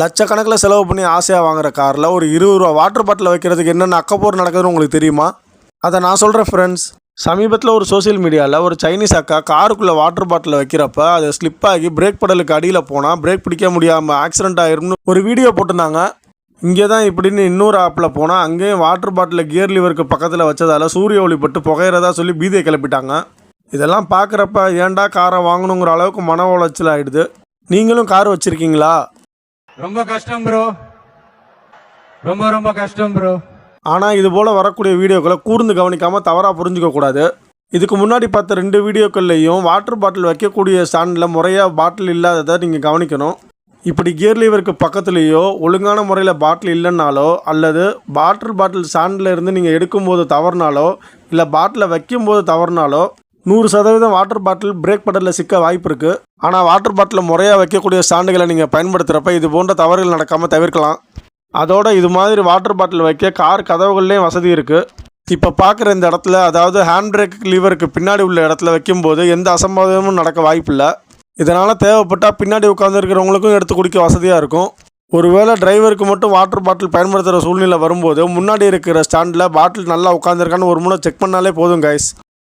லட்சக்கணக்கில் செலவு பண்ணி ஆசையாக வாங்குற காரில் ஒரு இருபது ரூபா வாட்டர் பாட்டில் வைக்கிறதுக்கு என்னென்ன அக்கப்போர் நடக்குதுன்னு உங்களுக்கு தெரியுமா? அதை நான் சொல்கிறேன் ஃப்ரெண்ட்ஸ் சமீபத்தில் ஒரு சோஷியல் மீடியாவில் ஒரு சைனீஸ் அக்கா காருக்குள்ளே வாட்டர் பாட்டில் வைக்கிறப்ப அது ஸ்லிப் ஆகி பிரேக் படலுக்கு அடியில் போனால் பிரேக் பிடிக்க முடியாமல் ஆக்சிடென்ட் ஆயிரும்னு ஒரு வீடியோ போட்டிருந்தாங்க. இங்கே தான் இப்படின்னு இன்னொரு ஆப்பில் போனால் அங்கேயும் வாட்டர் பாட்டில் கியர் லிவருக்கு பக்கத்தில் வச்சதால் சூரிய ஒளிப்பட்டு புகையிறதா சொல்லி பீதியை கிளப்பிட்டாங்க. இதெல்லாம் பார்க்குறப்ப ஏன்டா காரை வாங்கணுங்கிற அளவுக்கு மன உளைச்சல் ஆகிடுது நீங்களும் கார் வச்சுருக்கீங்களா? ரொம்ப கஷ்டம் ப்ரோ ரொம்ப ரொம்ப கஷ்டம் ப்ரோ ஆனால் இது போல் வரக்கூடிய வீடியோக்களை கூர்ந்து கவனிக்காமல் தவறாக புரிஞ்சுக்க கூடாது. இதுக்கு முன்னாடி பார்த்த ரெண்டு வீடியோக்கள்லையும் வாட்டர் பாட்டில் வைக்கக்கூடிய ஸ்டாண்டில் முறையாக பாட்டில் இல்லாததை நீங்கள் கவனிக்கணும். இப்படி கியர் லீவருக்கு பக்கத்துலேயோ ஒழுங்கான முறையில் பாட்டில் இல்லைன்னாலோ அல்லது வாட்டர் பாட்டில் ஸ்டாண்டில் இருந்து நீங்கள் எடுக்கும்போது தவறுனாலோ இல்லை பாட்டிலை வைக்கும்போது தவறுனாலோ நூறு சதவீதம் வாட்டர் பாட்டில் பிரேக் படலில் சிக்க வாய்ப்பு இருக்குது ஆனால் வாட்டர் பாட்டில் முறையாக வைக்கக்கூடிய ஸ்டாண்டுகளை நீங்கள் பயன்படுத்துகிறப்ப இது போன்ற தவறுகள் நடக்காமல் தவிர்க்கலாம். அதோட இது மாதிரி வாட்டர் பாட்டில் வைக்க கார் கதவுகள்லேயும் வசதி இருக்குது இப்போ பார்க்குற இந்த இடத்துல அதாவது ஹேண்ட் பிரேக் லீவருக்கு பின்னாடி உள்ள இடத்துல வைக்கும்போது எந்த அசம்பாவிதமும் நடக்க வாய்ப்பில்லை. இதனால் தேவைப்பட்டால் பின்னாடி உட்காந்துருக்கிறவங்களுக்கும் எடுத்து குடிக்க வசதியாக இருக்கும். ஒருவேளை டிரைவருக்கு மட்டும் வாட்டர் பாட்டில் பயன்படுத்துகிற சூழ்நிலை வரும்போது முன்னாடி இருக்கிற ஸ்டாண்டில் பாட்டில் நல்லா உட்காந்துருக்கான்னு ஒரு முறை செக் பண்ணாலே போதும் கைஸ்